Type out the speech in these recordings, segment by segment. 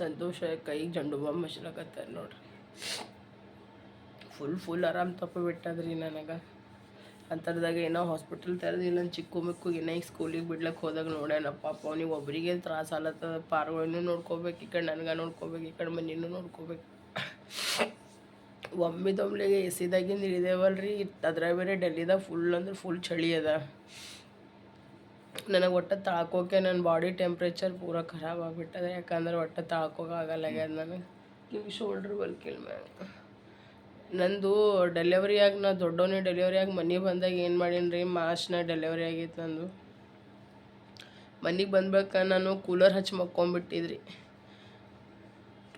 ಸಂತೋಷ ಕೈಗೆ ಜಂಡು ಬಾಂಬ್ ಹಚ್ಲಕತ್ತಾರ ನೋಡ್ರಿ. ಫುಲ್ ಫುಲ್ ಆರಾಮ್ ತಪ್ಪ ಬಿಟ್ಟದ್ರಿ ನನಗೆ. ಅಂಥದ್ದಾಗ ಏನೋ ಹಾಸ್ಪಿಟಲ್ ತೆರೆದಿಲ್ಲ ಇಲ್ಲ ಚಿಕ್ಕ ಮಿಕ್ಕು ಏನೋ ಈಗ ಸ್ಕೂಲಿಗೆ ಬಿಡ್ಲಕ್ಕೆ ಹೋದಾಗ ನೋಡ್ಯಾನ ಪಾಪ ಅವ್ನಿಗೆ ಒಬ್ಬರಿಗೆ ತ್ರಾಸ ಆಲತ್ತದ. ಪಾರ್ಗಳನ್ನು ನೋಡ್ಕೋಬೇಕು, ಈ ಕಡೆ ನನಗೆ ನೋಡ್ಕೋಬೇಕು, ಈ ಕಡೆ ಮನಿನೂ ನೋಡ್ಕೋಬೇಕು. ಒಮ್ಮಿದೊಮ್ಲೆಗೆ ಎಸಿದಾಗಿಂದ ಸಿದಾಗಿಂದ ಇಳಿದೇವಲ್ರಿ. ಅದ್ರಾಗ ಬೇರೆ ಡೆಲ್ಲಿದಾಗ ಫುಲ್ ಅಂದ್ರೆ ಫುಲ್ ಚಳಿ ಅದ. ನನಗೆ ಒಟ್ಟು ತಾಳ್ಕೋಕೆ ನನ್ನ ಬಾಡಿ ಟೆಂಪ್ರೇಚರ್ ಪೂರ ಖರಾಬ್ ಆಗಿಬಿಟ್ಟದೆ. ಯಾಕಂದ್ರೆ ಒಟ್ಟು ತಾಳ್ಕೋಕೆ ಆಗಲ್ಲ ಆಗ್ಯದ ನನಗೆ. ಕಿವಿ ಶೋಲ್ಡ್ರ್ ಬಲ್ಕಿಲ್ ಮ್ಯಾಗ ನಂದು ಡೆಲಿವರಿ ಆಗಿ ನಾ ದೊಡ್ಡವನೇ ಡೆಲಿವರಿ ಆಗಿ ಮನೆಗೆ ಬಂದಾಗ ಏನು ಮಾಡೀನಿ ರೀ ಮಾಸ್ನ ಡೆಲಿವರಿ ಆಗಿತ್ತು ನಂದು. ಮನೆಗೆ ಬಂದ್ಬೇಕು ನಾನು ಕೂಲರ್ ಹಚ್ಚಿ ಮಕ್ಕೊಂಬಿಟ್ಟಿದ್ರಿ.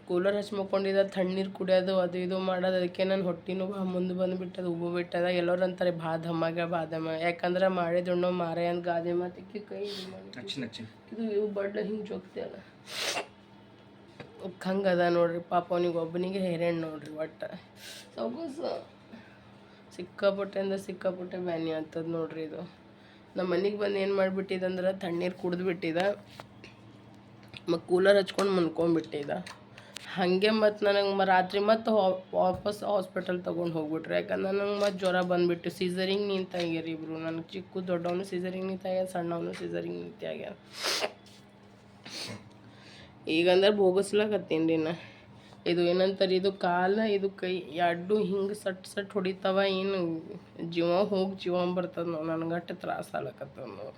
ಕೂಲರ್ ಹಚ್ಚಿ ಮಕ್ಕೊಂಡಿದ್ದ ತಣ್ಣೀರು ಕುಡಿಯೋದು ಅದು ಇದು ಮಾಡೋದು ಅದಕ್ಕೆ ನನ್ನ ಹೊಟ್ಟೆನೂ ಬಾ ಮುಂದೆ ಬಂದುಬಿಟ್ಟದ ಉಬ್ಬು ಬಿಟ್ಟದ. ಎಲ್ಲರೂ ಅಂತಾರೆ ಬಾ ಧಮ್ಮಾಗ ಭಾಳ ಧಮ್ಮ. ಯಾಕಂದ್ರೆ ಮಾಡಿದುಣ್ಣು ಮಾರೆ ಅಂತ ಗಾದೆ ಮಾತಿಕ್ಕಿ ಕೈ ಇದು ಮಾಡಿ. ಇವು ಬಡ್ಲ ಹಿಂಗೆ ಜೋಗ್ತಿಯಲ್ಲ ಹಂಗದ ನೋಡ್ರಿ ಪಾಪ ಅವನಿಗೆ ಒಬ್ಬನಿಗೆ ಹೈರಾಣ್ ನೋಡ್ರಿ ಒಟ್ಟು. ಸೊಗಸ. ಸಿಕ್ಕಾಪಟ್ಟೆ ಅಂದ್ರೆ ಸಿಕ್ಕಾಪಟ್ಟೆ ಬ್ಯಾನಿ ಆಗ್ತದೆ ನೋಡ್ರಿ ಇದು. ನಮ್ಮ ಮನೆಗೆ ಬಂದು ಏನು ಮಾಡಿಬಿಟ್ಟಿದಂದ್ರೆ ತಣ್ಣೀರು ಕುಡಿದ್ಬಿಟ್ಟಿದ ಮತ್ತು ಕೂಲರ್ ಹಚ್ಕೊಂಡು ಮನ್ಕೊಂಬಿಟ್ಟಿದ ಹಾಗೆ ಮತ್ತು ನನಗೆ ರಾತ್ರಿ ಮತ್ತು ವಾಪಸ್ ಹಾಸ್ಪಿಟಲ್ ತೊಗೊಂಡು ಹೋಗ್ಬಿಟ್ರೆ. ಯಾಕಂದ್ರೆ ನನಗೆ ಮತ್ತು ಜ್ವರ ಬಂದುಬಿಟ್ಟು ಸೀಸರಿಂಗ್ ನಿಂತಾಗ್ಯಾರ ಇಬ್ಬರು ನನಗೆ ಚಿಕ್ಕ ದೊಡ್ಡವನು ಸೀಸರಿಂಗ್ ನಿಂತಾಗ್ಯಾನ ಸಣ್ಣವನು ಸೀಸರಿಂಗ್ ನಿಂತಾಗ್ಯಾನ ಈಗಂದ್ರೆ ಭೋಗಿಸ್ಲಾಕತ್ತೀನಿ ರೀ ನಾ. ಇದು ಏನಂತಾರೆ, ಇದು ಕಾಲ, ಇದು ಕೈ ಎರಡು ಹಿಂಗೆ ಸಟ್ ಸಟ್ ಹೊಡಿತಾವ, ಏನು ಜೀವ ಹೋಗಿ ಜೀವ ಬರ್ತದ ನಾವು ನನಗಟ್ಟು ತ್ರಾಸ ಆಗ್ಲಕತ್ತದ ನಾವು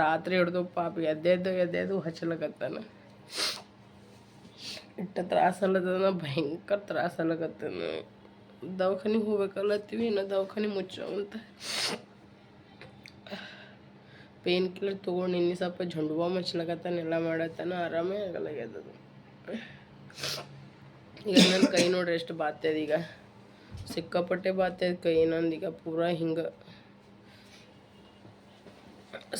ರಾತ್ರಿ ಹಿಡ್ದು ಪಾಪ ಎದ್ದೆದ್ದು ಎದ್ದೆದ್ದು ಹಚ್ಚಲಕತ್ತಾನ. ಇಟ್ಟ ತ್ರಾಸಲ್ಲದನ ಭಯಂಕರ ತ್ರಾಸ ಅಲ್ಲಕತ್ತನ ದವಾಖಾನಿಗೆ ಹೋಗ್ಬೇಕಲ್ಲತ್ತೀವಿ ಇನ್ನು ದವಾಖಾನೆ ಅಂತ. ಪೇನ್ ಕಿಲ್ಲರ್ ತೊಗೊಂಡು ಇನ್ನಿ ಸ್ವಲ್ಪ ಝಂಡು ಬಾಂಬ್ ಹಚ್ಲಕತ್ತಾನ ಎಲ್ಲ ಮಾಡತ್ತಾನ, ಆರಾಮೇ ಆಗಲಾಗ್ಯದದು ಈಗ ನನ್ನ ಕೈ ನೋಡ್ರಿ ಎಷ್ಟು ಬಾತ್ಯದ ಈಗ. ಸಿಕ್ಕಾಪಟ್ಟೆ ಬಾತ್ಯದ ಕೈ, ನಂದು ಈಗ ಪೂರ ಹಿಂಗೆ.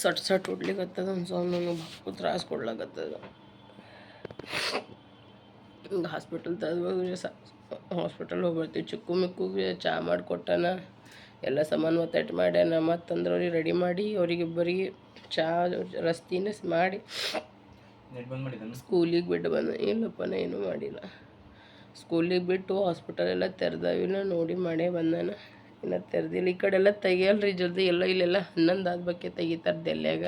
ಸಟ್ ಸಟ್ ಹೊಡ್ಲಿಕತ್ತದ ಅನ್ಸೋ ನನಗೆ ತ್ರಾಸ ಕೊಡ್ಲಾಕತ್ತದ. ಹಿಂಗೆ ಹಾಸ್ಪಿಟಲ್ ತದ್ವಾಗ ಹಾಸ್ಪಿಟಲ್ ಹೋಗ್ಬರ್ತೀವಿ. ಚಿಕ್ಕು ಮಿಕ್ಕುಗೆ ಚಾ ಮಾಡಿಕೊಟ್ಟಾನ ಎಲ್ಲ ಸಾಮಾನು ಒತ್ತಟ್ಟು ಮಾಡ್ಯಾನ. ಮತ್ತಂದ್ರೆ ಅವ್ರಿಗೆ ರೆಡಿ ಮಾಡಿ ಅವರಿಗಿಬ್ಬರಿಗೆ ಚಾ ರಸ್ತಿನ ಮಾಡಿ ಸ್ಕೂಲಿಗೆ ಬಿಟ್ಟು ಬಂದ ಇಲ್ಲಪ್ಪ ನಾ ಏನೂ ಮಾಡಿಲ್ಲ. ಸ್ಕೂಲಿಗೆ ಬಿಟ್ಟು ಹಾಸ್ಪಿಟಲ್ ಎಲ್ಲ ತೆರೆದಾವಿಲ್ಲ ನೋಡಿ ಮಾಡೇ ಬಂದಾನ. ಇನ್ನು ತೆರೆದಿಲ್ಲ. ಈ ಕಡೆ ಎಲ್ಲ ತೆಗಿಯಲ್ರಿ ಜಲ್ದಿ. ಎಲ್ಲ ಇಲ್ಲೆಲ್ಲ ಹನ್ನೊಂದು ಆದ ಬಗ್ಗೆ ತೆಗಿತಾರೆ ದೆಲ್ಯಾಗ.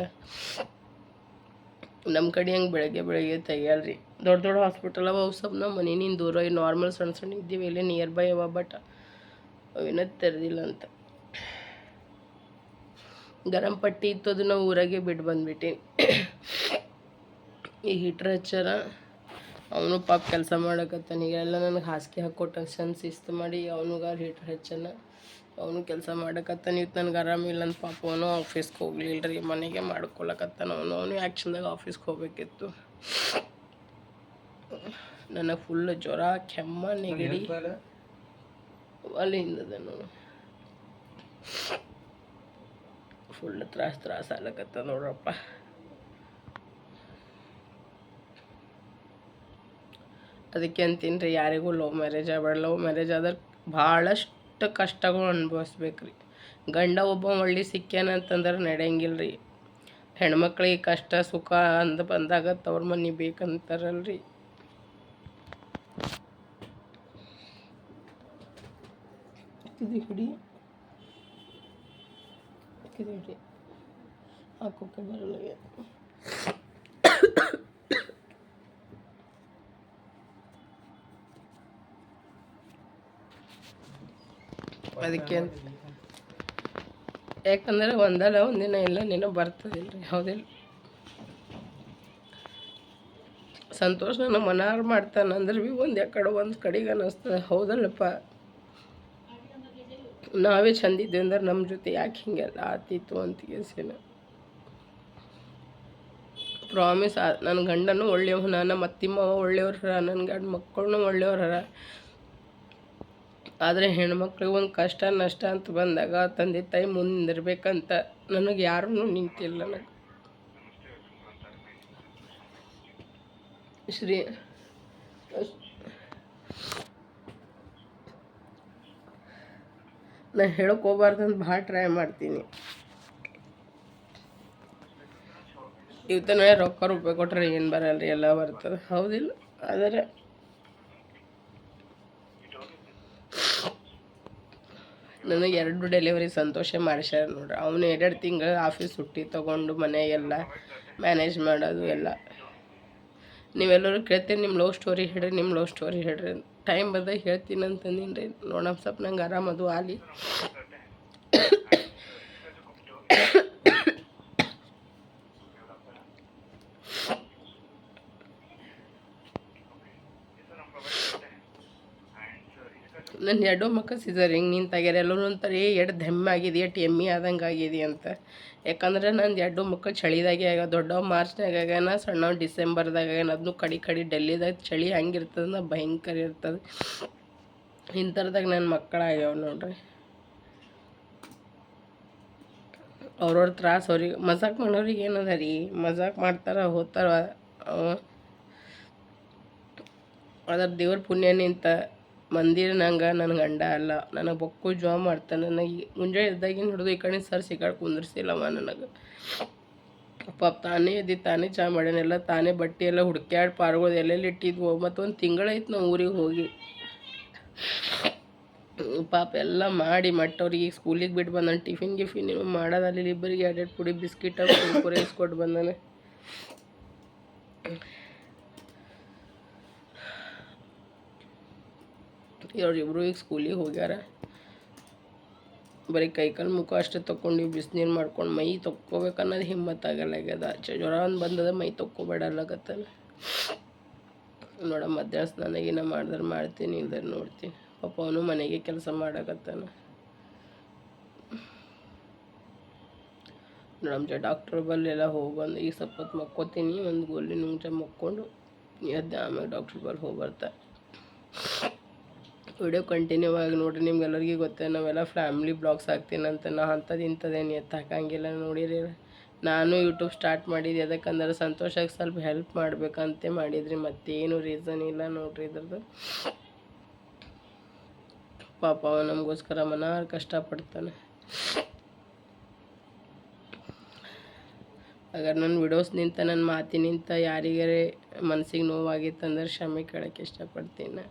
ನಮ್ಮ ಕಡೆ ಹಂಗೆ ಬೆಳಗ್ಗೆ ಬೆಳಗ್ಗೆ ತೆಗಿಯಲ್ರಿ. ದೊಡ್ಡ ದೊಡ್ಡ ಹಾಸ್ಪಿಟಲ್ ಅವ, ಅವು ಸ್ವಲ್ಪ ನಮ್ಮ ಮನೆಯಿಂದ ದೂರ. ಈ ನಾರ್ಮಲ್ ಸಣ್ಣ ಸಣ್ಣ ಇದ್ದೀವಿ, ಇಲ್ಲೇ ನಿಯರ್ ಬೈ ಅವ ಬಟ್ ಅವೇನೋ ತೆರೆದಿಲ್ಲ ಅಂತ. ಗರಂ ಪಟ್ಟಿ ಇತ್ತು ಅದು ನಾವು ಊರಾಗೆ ಬಿಟ್ಟು ಬಂದ್ಬಿಟ್ಟೀನಿ ಈ ಹೀಟ್ರ್ ಹಚ್ಚಾರ, ಅವನು ಪಾಪ ಕೆಲಸ ಮಾಡಕತ್ತಾನ. ಈಗೆಲ್ಲ ನನಗೆ ಹಾಸಿಗೆ ಹಾಕ್ಕೊಟ್ಟ ಸಣ್ಣ ಶಿಸ್ತು ಮಾಡಿ ಅವನಿಗೆ ಹೀಟ್ರ್ ಹಚ್ಚಾನ. ಅವನು ಕೆಲಸ ಮಾಡಕತ್ತಾನ. ಇತ್ತು ನನಗೆ ಆರಾಮಿಲ್ಲ ಅಂತ ಪಾಪ ಅವನು ಆಫೀಸ್ಗೆ ಹೋಗ್ಲಿಲ್ಲ ರೀ ಮನೆಗೆ ಮಾಡ್ಕೊಳಕತ್ತಾನ ಅವನು. ಅವನು ಆ್ಯಕ್ಷನ್ದಾಗ ಆಫೀಸ್ಗೆ ಹೋಗ್ಬೇಕಿತ್ತು. ನನಗೆ ಫುಲ್ ಜ್ವರ ಕೆಮ್ಮ ನೆಗಡಿ. ಅಲ್ಲಿಂದದ ನೋಡು. ಫುಲ್ ತ್ರಾಸ ತ್ರಾಸ ಆಗ್ಲಕತ್ತ ನೋಡ್ರಪ್ಪ. ಅದಕ್ಕೆ ಅಂತೀನಿ ರೀ ಯಾರಿಗೂ ಲವ್ ಮ್ಯಾರೇಜ್ ಆಗ್ಬೇಡ. ಲವ್ ಮ್ಯಾರೇಜ್ ಆದ್ರೆ ಭಾಳಷ್ಟು ಕಷ್ಟಗಳು ಅನುಭವಿಸ್ಬೇಕು ರೀ ಗಂಡ ಒಬ್ಬ ಒಳ್ಳೆ ಸಿಕ್ಕ್ಯಾನ ಅಂತಂದ್ರೆ ನಡೆಯಂಗಿಲ್ಲ ರೀ. ಹೆಣ್ಮಕ್ಳಿಗೆ ಕಷ್ಟ ಸುಖ ಅಂದ ಬಂದಾಗ ತವ್ರ ಮನೆ ಬೇಕಂತಾರಲ್ರಿ. ಇದು ಹಿಡಿ. ಇದು ಹಿಡಿ. ಹಾಕೋಕೆ ಬರಲ್ಲ ಅದಕ್ಕೆ ಒಂದಲ್ಲ, ಒಂದಿನ ಇಲ್ಲ ನೀನು ಬರ್ತದಿಲ್ಲ ರೀ ಹೌದಿಲ್ಲ. ಸಂತೋಷ ನಮ್ಮ ಮನಾರ್ ಮಾಡ್ತಾನೆ ಅಂದ್ರೆ ಭೀ ಒಂದು ಕಡೆ ಒಂದು ಕಡೆಗೆ ಅನ್ನಿಸ್ತದೆ ಹೌದಲ್ಲಪ್ಪ? ನಾವೇ ಚಂದಿದ್ವಿ ಅಂದ್ರೆ ನಮ್ಮ ಜೊತೆ ಯಾಕೆ ಹಿಂಗೆಲ್ಲ ಆತಿತ್ತು ಅಂತ ಕೇಸಿನ ಪ್ರಾಮಿಸ್ ನನ್ನ ಗಂಡನೂ ಒಳ್ಳೆಯವ ನನ್ನ ಅತ್ತಿಮ್ಮವ ಒಳ್ಳೆಯವ್ರ ನನ್ನ ಗಂಡ ಮಕ್ಕಳನ್ನೂ ಒಳ್ಳೆಯವ್ರ ಆದರೆ ಹೆಣ್ಮಕ್ಳಿಗೆ ಒಂದು ಕಷ್ಟ ನಷ್ಟ ಅಂತ ಬಂದಾಗ ತಂದೆ ತಾಯಿ ಮುಂದಿರ್ಬೇಕಂತ ನನಗೆ ಯಾರೂ ನಿಂತಿಲ್ಲ ನನಗೆ ಶ್ರೀ ನಾ ಹೇಳಕ್ಕೆ ಹೋಗ್ಬಾರ್ದು ಅಂತ ಭಾಳ ಟ್ರೈ ಮಾಡ್ತೀನಿ. ಇವತ್ತನೇ ರೊಕ್ಕ ರೂಪಾಯಿ ಕೊಟ್ಟರೆ ಏನು ಬರಲ್ಲ ರೀ ಎಲ್ಲ ಬರ್ತದೆ. ಹೌದಿಲ್ಲ? ಆದರೆ ನನಗೆ ಎರಡು ಡೆಲಿವರಿ ಸಂತೋಷ ಮಾಡಿಸ್ಯಾರ ನೋಡ್ರಿ. ಅವನು ಎರಡೆರಡು ತಿಂಗಳು ಆಫೀಸ್ ಹುಟ್ಟಿ ತೊಗೊಂಡು ಮನೆಗೆಲ್ಲ ಮ್ಯಾನೇಜ್ ಮಾಡೋದು ಎಲ್ಲ. ನೀವೆಲ್ಲರೂ ಕೇಳ್ತೀನಿ ನಿಮ್ಮ ಲವ್ ಸ್ಟೋರಿ ಹೇಳ್ರಿ ನಿಮ್ಮ ಲವ್ ಸ್ಟೋರಿ ಹೇಳ್ರಿ ಟೈಮ್ ಬಂದಾಗ ಹೇಳ್ತೀನಿ ಅಂತಂದೀನಿ ರೀ ನೋಡಮ್ ಸ್ವಲ್ಪ ನಂಗೆ ಆರಾಮದು ಆಲಿ. ನನ್ನ ಎರಡೂ ಮಕ್ಕ ಸಿಸರ್ ಹಿಂಗೆ ನಿಂತಾಗ್ಯಾರ ಎಲ್ಲರೂ ಅಂತಾರೆ ಎಡ್ ಆಗಿದೆ ಎಷ್ಟು ಎಮ್ಮಿ ಆದಂಗೆ ಆಗಿದೆ ಅಂತ. ಯಾಕಂದ್ರೆ ನಂದು ಎರಡು ಮಕ್ಕ ಚಳಿದಾಗೆ ಆಗ ದೊಡ್ಡವ ಮಾರ್ಚ್ನಾಗ ಆಗ್ಯಾನ ಡಿಸೆಂಬರ್ದಾಗ ಆಗ್ಯಾನ. ಅದನ್ನು ಕಡಿ ಕಡಿ ಡೆಲ್ಲಿದಾಗ ಚಳಿ ಹಂಗಿರ್ತದ ನಾ ಭಯಂಕರ ಇರ್ತದೆ. ಇಂಥರ್ದಾಗ ನನ್ನ ಮಕ್ಕಳಾಗ್ಯಾವ ನೋಡ್ರಿ. ಅವ್ರವ್ರ ತ್ರಾಸ ಅವ್ರಿಗೆ, ಮಜಾಕ್ ಮಾಡೋರಿಗೆ ಏನದ ರೀ? ಮಜಾಕ್ ಮಾಡ್ತಾರ ಹೋಗ್ತಾರ ಅದ್ರ ದೇವ್ರ ಪುಣ್ಯ ನಿಂತ ಮಂದಿರ ನಂಗೆ ನನ್ನ ಗಂಡ ಅಲ್ಲ. ನನಗೆ ಬೊಕ್ಕು ಜಾಬ್ ಮಾಡ್ತಾನೆ ನನಗೆ ಮುಂಜಾನೆ ಇದ್ದಾಗಿನ ಹಿಡಿದು ಈ ಕಡೆ ಸರ್ ಸಿಗಾಡ್ ಕುಂದ್ರಿಸಿಲ್ಲವ ನನಗೆ. ಪಾಪ ತಾನೇ ಎದ್ದು, ತಾನೇ ಚಾ ಮಾಡ್ಯಾನೆಲ್ಲ ತಾನೇ ಬಟ್ಟೆ ಎಲ್ಲ ಹುಡ್ಕ್ಯಾಡ್ ಪಾರ್ಗಳು ಎಲ್ಲೆಲ್ಲಿ ಇಟ್ಟಿದ್ವು ಮತ್ತು ಒಂದು ತಿಂಗಳಾಯ್ತು ನಾವು ಊರಿಗೆ ಹೋಗಿ. ಪಾಪ ಎಲ್ಲ ಮಾಡಿ ಮಟ್ಟವ್ರಿಗೆ ಸ್ಕೂಲಿಗೆ ಬಿಟ್ಟು ಬಂದಾನೆ, ಟಿಫಿನ್ ಗಿಫಿನ್ ಏನು ಮಾಡೋದಲ್ಲಿ ಇಬ್ಬರಿಗೆ ಎರಡೆರಡು ಪುಡಿ ಬಿಸ್ಕಿಟ್ ಕುರ್ಕುರೆ ಇಸ್ಕೊಟ್ಟು ಬಂದಾನೆ. ಇವ್ರಿಬ್ರು ಈಗ ಸ್ಕೂಲಿಗೆ ಹೋಗ್ಯಾರ. ಬರೀ ಕೈಕಾಲು ಮುಖ ಅಷ್ಟೇ ತೊಗೊಂಡು ಬಿಸಿನೀರು ಮಾಡ್ಕೊಂಡು ಮೈ ತೊಕ್ಕೋಬೇಕನ್ನೋದು ಅನ್ನೋದು ಆಗಲ್ಲ ಆಗ್ಯದ ಚ- ಜ್ವರ ಒಂದು ಬಂದದ ಮೈ ತೊಕ್ಕೋಬೇಡಲ್ಲಕತ್ತಲ್ಲ ನೋಡ ಮಧ್ಯಾಹ್ನ ಸ್ನಾನಗಿನ ಮಾಡಿದ್ರೆ ಮಾಡ್ತೀನಿ, ಇಲ್ದ್ರೆ ನೋಡ್ತೀನಿ. ಪಾಪ ಅವನು ಮನೆಗೆ ಕೆಲಸ ಮಾಡಕತ್ತಾನ. ನೋಡಮ್ಮ ಡಾಕ್ಟ್ರ್ ಬಲ್ಲೆಲ್ಲ ಹೋಗಿ ಬಂದು ಈಗ ಸ್ವಲ್ಪ ಹೊತ್ತು ಮಕ್ಕೋತೀನಿ, ಒಂದು ಗೋಲಿ ನುಂಗ್ಚ ಮಕ್ಕೊಂಡು, ಎದ್ದು ಆಮೇಲೆ ಡಾಕ್ಟ್ರ್ ಬಲ್ಲಿ ಹೋಗಿ ಬರ್ತಾರೆ ವಿಡಿಯೋ ಕಂಟಿನ್ಯೂ ಆಗಿ ನೋಡ್ರಿ, ನಿಮ್ಗೆಲ್ಲರಿಗೂ ಗೊತ್ತೆ, ನಾವೆಲ್ಲ ಫ್ಯಾಮ್ಲಿ ಬ್ಲಾಗ್ಸ್ ಹಾಕ್ತೀನಿ ಅಂತ, ನಾ ಅಂಥದ್ದು ಇಂಥದ್ದೇನು ಎತ್ತು ಹಾಕಂಗಿಲ್ಲ ನೋಡಿರಿ. ನಾನು ಯೂಟ್ಯೂಬ್ ಸ್ಟಾರ್ಟ್ ಮಾಡಿದ್ದೆ ಅದಕ್ಕಂದ್ರೆ ಸಂತೋಷಕ್ಕೆ ಸ್ವಲ್ಪ ಹೆಲ್ಪ್ ಮಾಡಬೇಕಂತೆ ಮಾಡಿದ್ರಿ, ಮತ್ತೇನು ರೀಸನ್ ಇಲ್ಲ ನೋಡ್ರಿ ಇದ್ರದ್ದು. ಪಾಪ ನಮಗೋಸ್ಕರ ಮನಾರ್ ಕಷ್ಟಪಡ್ತಾನೆ. ಅಗರ್ ನನ್ನ ವಿಡಿಯೋಸ್ ನಿಂತ, ನನ್ನ ಮಾತಿನಿಂತ ಯಾರಿಗಾರೆ ಮನಸ್ಸಿಗೆ ನೋವಾಗಿತ್ತಂದ್ರೆ ಕ್ಷಮೆ ಕೇಳೋಕ್ಕೆ ಇಷ್ಟಪಡ್ತೀನಿ.